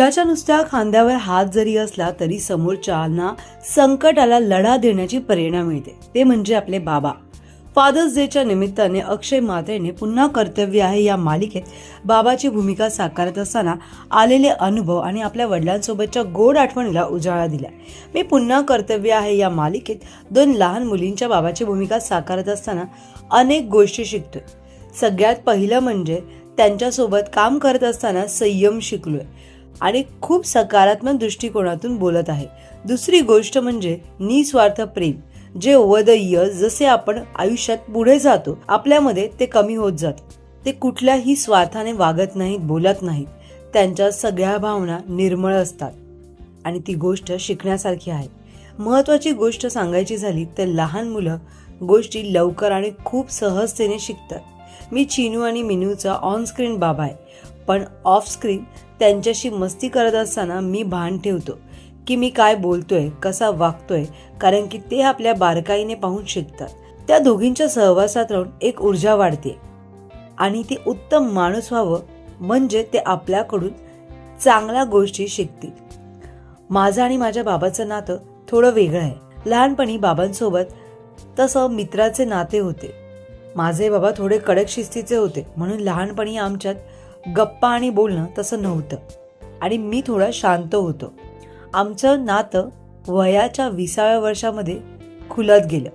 ज्याच्या नुसत्या खांद्यावर हात जरी असला तरी समोरच्याना संकटाला लढा देण्याची प्रेरणा मिळते. ते म्हणजे आपले बाबा. फादर्स डेच्या निमित्ताने अक्षय मात्रेने पुन्हा कर्तव्य आहे या मालिकेत बाबाची भूमिका साकारत असताना आलेले अनुभव आणि आपल्या वडिलांसोबतच्या गोड आठवणीला उजाळा दिला मी पुन्हा कर्तव्य आहे या मालिकेत दोन लहान मुलींच्या बाबाची भूमिका साकारत असताना अनेक गोष्टी शिकतोय. सगळ्यात पहिलं म्हणजे त्यांच्यासोबत काम करत असताना संयम शिकलोय. आणि खूप सकारात्मक दृष्टिकोनातून बोलत आहे. दुसरी गोष्ट म्हणजे निस्वार्थ प्रेम. जे वदय जसे आपण आयुष्यात पुढे जातो आपल्यामध्ये ते कमी होत जातं. ते कुठल्याही स्वार्थाने वागत नाहीत बोलत नाहीत. त्यांच्या सगळ्या भावना निर्मळ असतात. आणि ती गोष्ट शिकण्यासारखी आहे. महत्वाची गोष्ट सांगायची झाली तर लहान मुलं गोष्टी लवकर आणि खूप सहजतेने शिकतात. मी चिनू आणि मिनूचा ऑन स्क्रीन बाबा आहे. पण ऑफस्क्रीन त्यांच्याशी मस्ती करत असताना मी भान ठेवतो की मी काय बोलतोय कसा वागतोय कारण की ते आपल्या बारकाईने पाहून शिकतात. त्या दोघींच्या सहवासात राहून एक ऊर्जा वाढते आणि ते उत्तम माणूस व्हावं म्हणजे ते आपल्याकडून चांगल्या गोष्टी शिकतील. माझं आणि माझ्या बाबाचं नातं थोडं वेगळं आहे. लहानपणी बाबांसोबत तसं मित्राचे नाते होते. माझे बाबा थोडे कडक शिस्तीचे होते म्हणून लहानपणी आमच्यात गप्पा आणि बोलणं तसं नव्हतं. आणि मी थोडा शांत होतो. आमचं नातं वयाच्या विसाव्या वर्षामध्ये खुलत गेलं.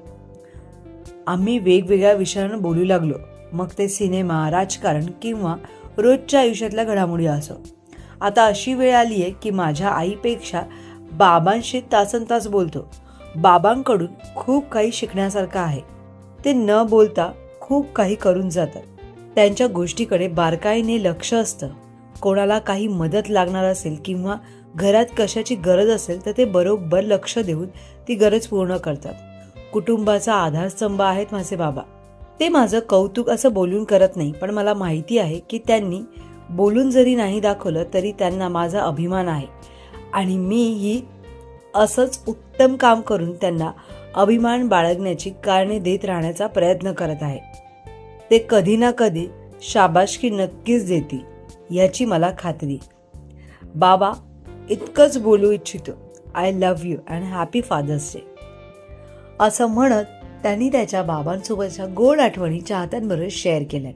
आम्ही वेगवेगळ्या विषयांवर बोलू लागलो. मग ते सिनेमा राजकारण किंवा रोजच्या आयुष्यातल्या घडामोडी असो. आता अशी वेळ आली आहे की माझ्या आईपेक्षा बाबांशी तासन तास बोलतो. बाबांकडून खूप काही शिकण्यासारखं आहे. ते न बोलता खूप काही करून जातात. त्यांच्या गोष्टीकडे बारकाईने लक्ष असतं. कोणाला काही मदत लागणार असेल किंवा घरात कशाची गरज असेल तर ते बरोबर लक्ष देऊन ती गरज पूर्ण करतात. कुटुंबाचा आधारस्तंभ आहेत माझे बाबा. ते माझं कौतुक असं बोलून करत नाही पण मला माहिती आहे की त्यांनी बोलून जरी नाही दाखवलं तरी त्यांना माझा अभिमान आहे. आणि मी ही असंच उत्तम काम करून त्यांना अभिमान बाळगण्याची कारणे देत राहण्याचा प्रयत्न करत आहे. ते कधी ना कधी शाबाशकी नक्कीच देतील याची मला खात्री. बाबा इतकंच बोलू इच्छितो. I love you and happy father's day असं म्हणत त्यांनी त्याच्या बाबांसोबतच्या गोड आठवणी चाहत्यांबरोबर शेअर केल्या.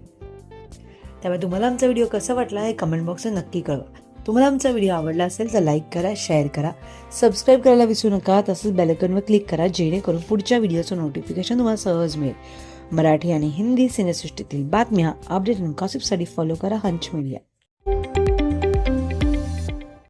त्यामुळे तुम्हाला आमचा व्हिडिओ कसा वाटला हे कमेंट बॉक्सवर नक्की कळवा. तुम्हाला आमचा व्हिडिओ आवडला असेल तर लाईक करा शेअर करा. सबस्क्राईब करायला विसरू नका. तसंच बेलकनवर क्लिक करा जेणेकरून पुढच्या व्हिडिओचं नोटिफिकेशन तुम्हाला सहज मिळेल. मराठी आणि हिंदी सिनेसृष्टीतील बातम्या अपडेट आणि गॉसिपसाठी फॉलो करा हंच मीडिया